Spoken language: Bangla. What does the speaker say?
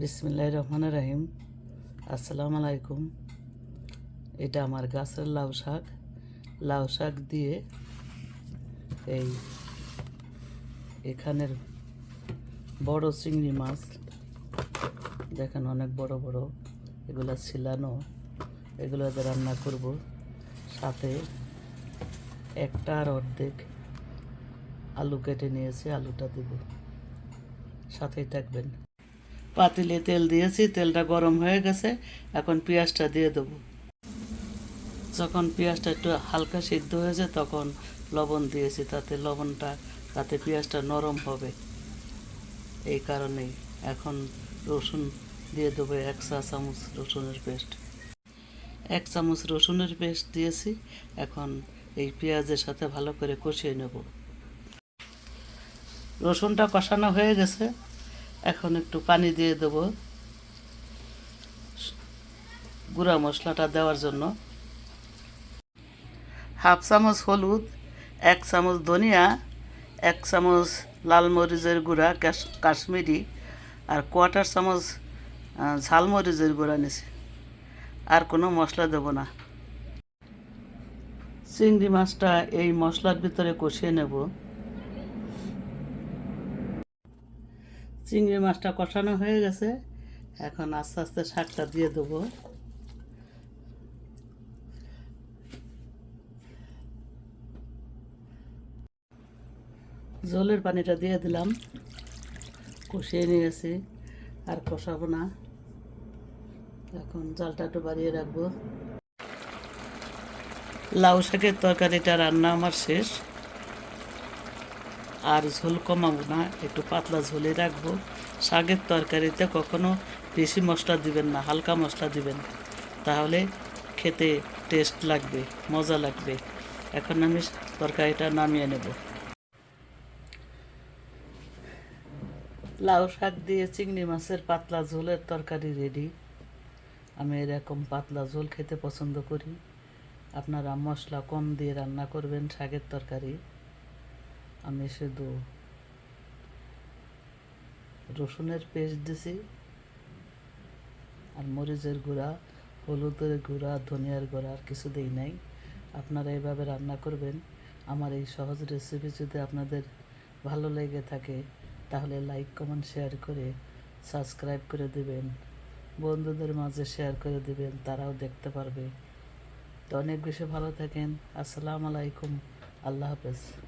বিসমিল্লাহ রহমান রাহিম। আসসালামু আলাইকুম। এটা আমার গাছের লাউ শাক। লাউ শাক দিয়ে এই এখানের বড় চিংড়ি মাছ। দেখেন অনেক বড় বড়। এগুলো ছিলানো। এগুলো রান্না করব। সাথে একটা আর অর্ধেক আলু কেটে নিয়েছি, আলুটা দেব। সাথেই থাকবেন। পাতিলে তেল দিয়েছি, তেলটা গরম হয়ে গেছে, এখন পেঁয়াজটা দিয়ে দেবো। যখন পেঁয়াজটা একটু হালকা সিদ্ধ হয়েছে, তখন লবণ দিয়েছি, তাতে লবণটা, তাতে পেঁয়াজটা নরম হবে। এই কারণেই এখন রসুন দিয়ে দেবো এক চা চামচ রসুনের পেস্ট। এক চামচ রসুনের পেস্ট দিয়েছি, এখন এই পেঁয়াজের সাথে ভালো করে কষিয়ে নেব। রসুনটা কষানো হয়ে গেছে এখন একটু পানি দিয়ে দেব। গুঁড়া মশলাটা দেওয়ার জন্য। হাফ চামচ হলুদ, এক চামচ ধনিয়া, এক চামচ লাল মরিচের গুঁড়া, কাশ- কাশ্মীরি আর কোয়াটার চামচ ঝাল মরিচের গুঁড়া নিছি। আর কোনো মশলা দেব না। চিংড়ি মাছটা এই মশলার ভিতরে কষিয়ে নেব। চিংড়ি মাছটা কষানো হয়ে গেছে। এখন আস্তে আস্তে শাকটা দিয়ে দেবো। জলের পানিটা দিয়ে দিলাম। কষিয়ে নিয়েছি, আর কষাবো না। এখন জালটা একটু বাড়িয়ে রাখব। লাউ শাকের তরকারিটা রান্না আমার শেষ। আর ঝোল কমাবো না, একটু পাতলা ঝোলে রাখব। শাকের তরকারিতে কখনো বেশি মশলা দিবেন না, হালকা মশলা দিবেন। তাহলে খেতে টেস্ট লাগবে, মজা লাগবে। এখন আমি তরকারিটা নামিয়ে নেব। লাউ শাক দিয়ে চিংড়ি মাছের পাতলা ঝোলের তরকারি রেডি আমি এরকম পাতলা ঝোল খেতে পছন্দ করি। আপনারা মশলা কম দিয়ে রান্না করবেন শাকের তরকারি। আমি শুধু রসুনের পেস্ট দিছি আর মরিচের গুঁড়া, হলুদের গুঁড়া, ধনিয়ার গুঁড়া আর কিছু দিই নাই। আপনারা এইভাবে রান্না করবেন। আমার এই সহজ রেসিপি যদি আপনাদের ভালো লেগে থাকে, তাহলে লাইক কমেন্ট শেয়ার করে সাবস্ক্রাইব করে দিবেন। বন্ধুদের মাঝে শেয়ার করে দিবেন, তারাও দেখতে পারবে। তো অনেক বেশি ভালো থাকেন। আসসালামু আলাইকুম। আল্লাহ হাফেজ।